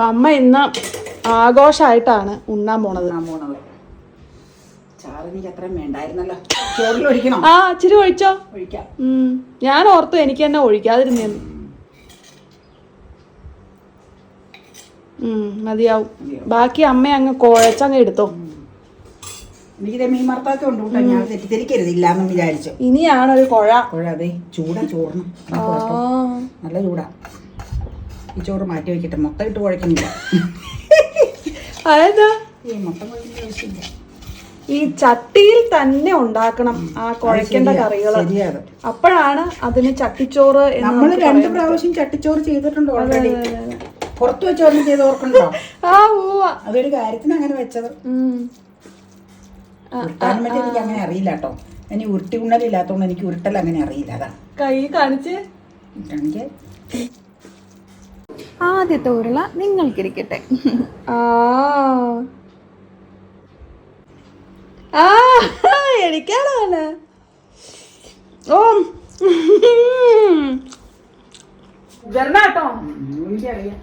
അപ്പൊ അമ്മ ഇന്ന് ആഘോഷമായിട്ടാണ് ഉണ്ണാൻ പോണത്. ആ ഇച്ചിരി ഒഴിച്ചോ? ഒഴിക്കാം. ഞാൻ ഓർത്തു എനിക്ക് തന്നെ ഒഴിക്കാതിരുന്നേന്ന് ഉം, മതിയാവും. ബാക്കി അമ്മ അങ്ങ് കുഴച്ചങ്ങ് എടുത്തോ. എനിക്ക് മീൻ മറത്താക്കം ഉണ്ട് കേട്ടോ. ഞാൻ തെറ്റിദ്ധരിക്കരുത് ഇല്ലാന്നും വിചാരിച്ചു. ഇനിയാണ് ഒരു കുഴ അതെ ചൂടാ ചോറിന്. നല്ല ചൂടാ. ഈ ചോറ് മാറ്റി വെക്കട്ടെ. മൊത്തം ഇട്ട് കുഴക്കുന്നില്ല അതെന്താ? ഈ മൊത്തം കുഴക്കേണ്ട ആവശ്യമില്ല. ഈ ചട്ടിയിൽ തന്നെ ഉണ്ടാക്കണം ആ കുഴക്കേണ്ട കറികൾ. അപ്പോഴാണ് അതിന് ചട്ടിച്ചോറ് നമ്മൾ രണ്ട് പ്രാവശ്യം ചട്ടിച്ചോറ് ചെയ്തിട്ടുണ്ട് ഓൾറെഡി പുറത്ത് വെച്ച്. പുറത്ത് ചെയ്ത് ഓർക്കണ്ടോ ആ ഓ അതൊരു കാര്യത്തിന് അങ്ങനെ വെച്ചത്. എനിക്ക് അങ്ങനെ അറിയില്ല കേട്ടോ. ഇനി ഉരുട്ടി ഉണ്ണലില്ലാത്തതുകൊണ്ട് എനിക്ക് ഉരുട്ടൽ അങ്ങനെ അറിയില്ല അതാ കൈ കാണിച്ച്. എനിക്ക് ആദ്യത്തെ ഉരുള നിങ്ങൾക്കിരിക്കട്ടെ. ആ. ആ എനിക്കാണോ ഓ. വരണ കേട്ടോ. എനിക്കറിയാം